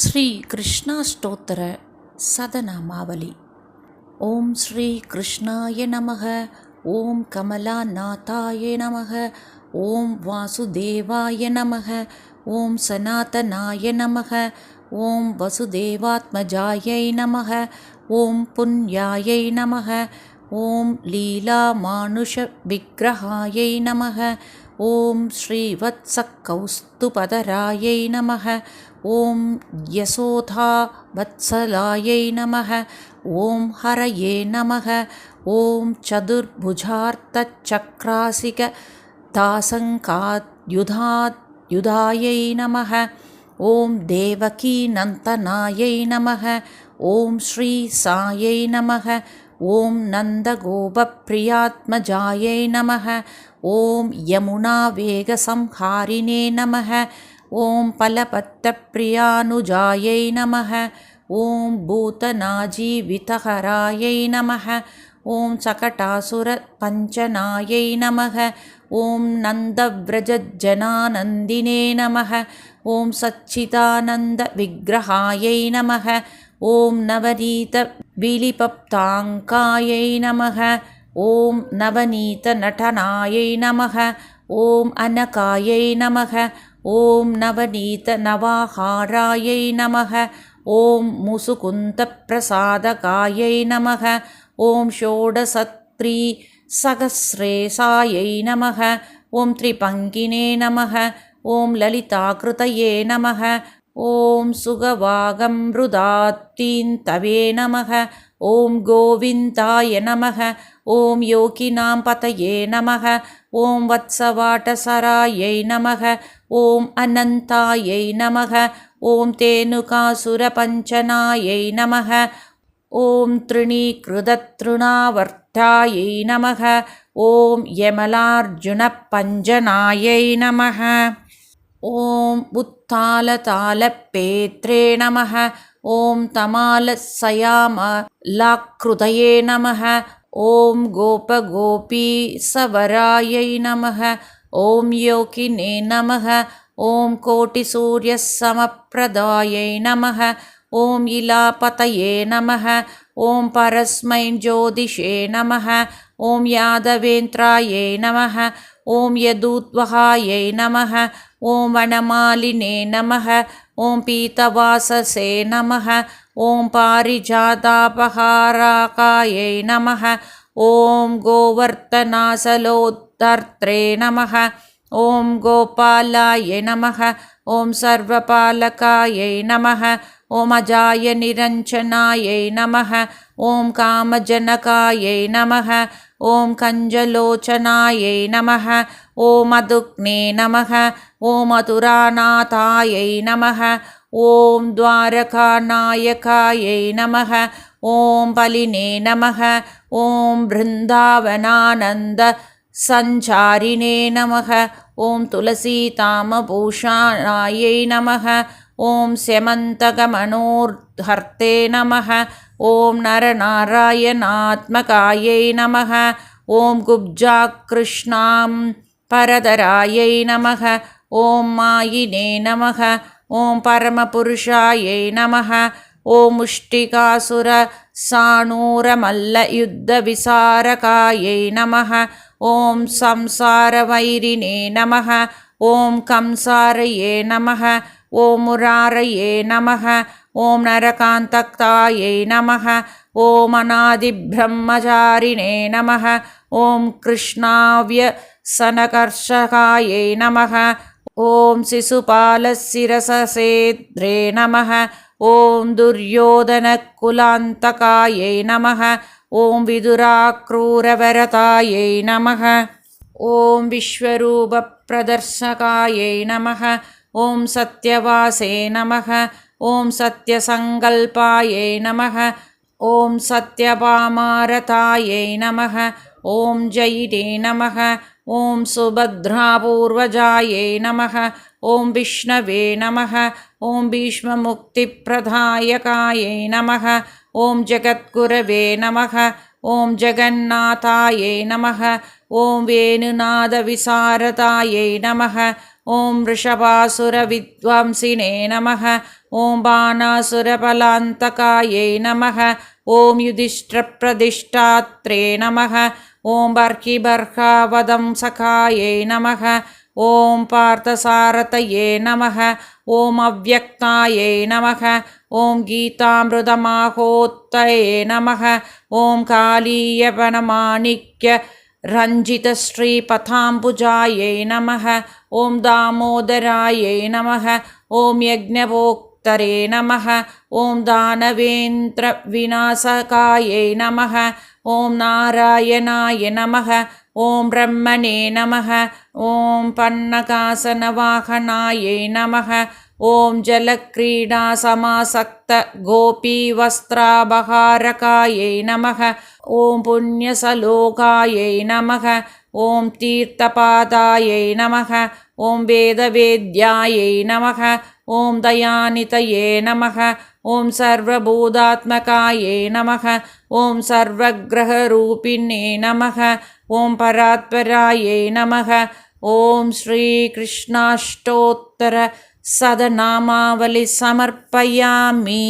ஸ்ரீ கிருஷ்ணாஷ்டோத்தர சதநாமாவலி ஓம் ஸ்ரீ கிருஷ்ணாய நமக ஓம் கமலா நாத்தாய நமக ஓம் வாசுதேவாய நமக ஓம் சனாதனாய நமக ஓம் வசுதேவாத்மஜாயை நமக ஓம் புண்யாயை நமக ஓம் லீலா மானுஷ விக்கிரகாயை நமக ஓம் ஸ்ரீவத்சக்கௌஸ்துபதராயை நம ஓம் யசோதா வத்சலாயை நம ஓம் ஹரையே நம ஓம் சதுர்புஜார்த்தச்சக்ராசிக தாசங்காத்யுதாத்யுதாயை நம ஓம் தேவகீநந்தனாயை நம ஓம் ஸ்ரீ சாயை நம ஓம் நந்தகோபப்ரியாத்மஜாயை நம ஓம் யமுனா வேக சம்ஹாரினே நமக ஓம் பலபத்தப்பிரியானுஜாயை நமக ஓம் பூதநாஜீவிதஹராயை நமக ஓம் சகடாசுர பஞ்சநாயை நமக ஓம் நந்தவிரஜனானந்தினே நமக ஓம் சச்சிதானந்த விக்கிரகாயை நமக ஓம் நவநீத விலிபப்தாங்காயை நமக ॐ नवनीतनटनायै नमः ॐ अनकायै नमः ॐ नवनीतनवाहारायै नमः ॐ मुसुकुन्तप्रसादकायै नमः ॐ षोडशत्री सहस्रेशायै नमः ॐ त्रिपङ्किने नमः ॐ ललिताकृतये नमः ॐ सुगवागमृदात्तीन्तवे नमः ஓம் கோவிந்தாய நமக ஓம் யோகினாம் பதையே நமக ஓம் வத்சவாட்டசராயை நமக ஓம் அனந்தாயை நமக ஓம் தேனுகாசுரபஞ்சனாயை நமக ஓம் திருணீகிருதத்ருணாவர்த்தாயை நமக ஓம் யமலார்ஜுனப்பஞ்சனாயை நமக. ஓம் உத்தாலதாலப்பேத்ரே நமக ॐ तमालसयामलाकृतये नमः। ॐ गोपगोपीसवरायै नमः। ॐ योगिने नमः। ॐ कोटिसूर्यसमप्रदायै नमः। ॐ इलापतये नमः। ॐ परस्मै ज्योतिषे नमः। ॐ यादवेन्द्रायै नमः। ॐ यदूद्वहायै नमः। ॐ वनमालिने नमः ॐ पीतवाससे नमः ॐ पारिजातापहाराकायै नमः ॐ गोवर्तनासलोद्धर्त्रे नमः ॐ गोपालाय नमः ॐ सर्वपालकायै नमः ॐ अजाय निरञ्जनायै नमः ॐ कामजनकायै नमः ॐ कञ्जलोचनायै नमः ॐ मधुग्ने नमः ॐ मधुरानाथायै नमः ॐ द्वारकानायकायै नमः ॐ बलिने नमः ॐ बृन्दावनानन्द सञ्चारिणे नमः ॐ तुलसीतामभूषणायै नमः ॐ स्यमन्तकमनोर्हर्ते नमः ஓம் நரநாராயணாத்மகாயை நம ஓம் குப்ஜா கிருஷ்ணாம் பரதராயை நம ஓம் மாயினே நம ஓம் பரமபுருஷாயை நம ஓம் முஷ்டிகாசுர சாணூரமல்ல யுத்த விசாரகாயை நம ஓம் சம்சாரவைரினே நம ஓம் கம்சாரையே நம ஓம் முராரையே நம ॐ नरकान्तक्तायै नमः ॐ अनादिब्रह्मचारिणे नमः ॐ कृष्णाव्यसनकर्षकायै नमः ॐ शिशुपालशिरससेद्रे नमः ॐ दुर्योधनकुलान्तकायै नमः ॐ विदुराक्रूरवरतायै नमः ॐ विश्वरूपप्रदर्शकायै नमः ॐ सत्यवासे नमः ॐ सत्यसङ्कल्पायै नमः। ॐ सत्यभामारतायै नमः। ॐ जयिने नमः। ॐ सुभद्रापूर्वजायै नमः। ॐ विष्णवे नमः। ॐ भीष्ममुक्तिप्रदायकायै नमः। ॐ जगद्गुरवे नमः। ॐ जगन्नाथायै नमः। ॐ वेणुनादविसारदायै नमः। ॐ वृषभासुरविद्वांसिने नमः ॐ बाणासुरबलान्तकायै नमः। ॐ युधिष्ठिरप्रदिष्टात्रे नमः। ॐ बर्हिबर्हावदंसकायै नमः। ॐ पार्थसारथये नमः। ॐ अव्यक्तायै नमः। ॐ गीतामृतमाहोत्तये नमः। ॐ कालीयवनमाणिक्य रञ्जितश्रीपथाम्बुजायै नमः। ॐ दामोदरायै नमः। ॐ यज्ञवोक्तरे नमः ॐ दानवेन्द्रविनाशकायै नमः ॐ नारायणाय नमः ॐ ब्रह्मणे नमः ॐ पन्नकासनवाहनायै नमः ॐ जलक्रीडासमासक्तगोपीवस्त्राबहारकायै नमः ॐ पुण्यसलोकायै नमः ॐ तीर्थपादायै नमः ॐ वेदवेद्यायै नमः ॐ दयानितये नमः ॐ सर्वभूतात्मकायै नमः ॐ सर्वग्रहरूपिणे नमः ॐ परात्परायै नमः ॐ श्रीकृष्णाष्टोत्तर सदनामावलि समर्पयामि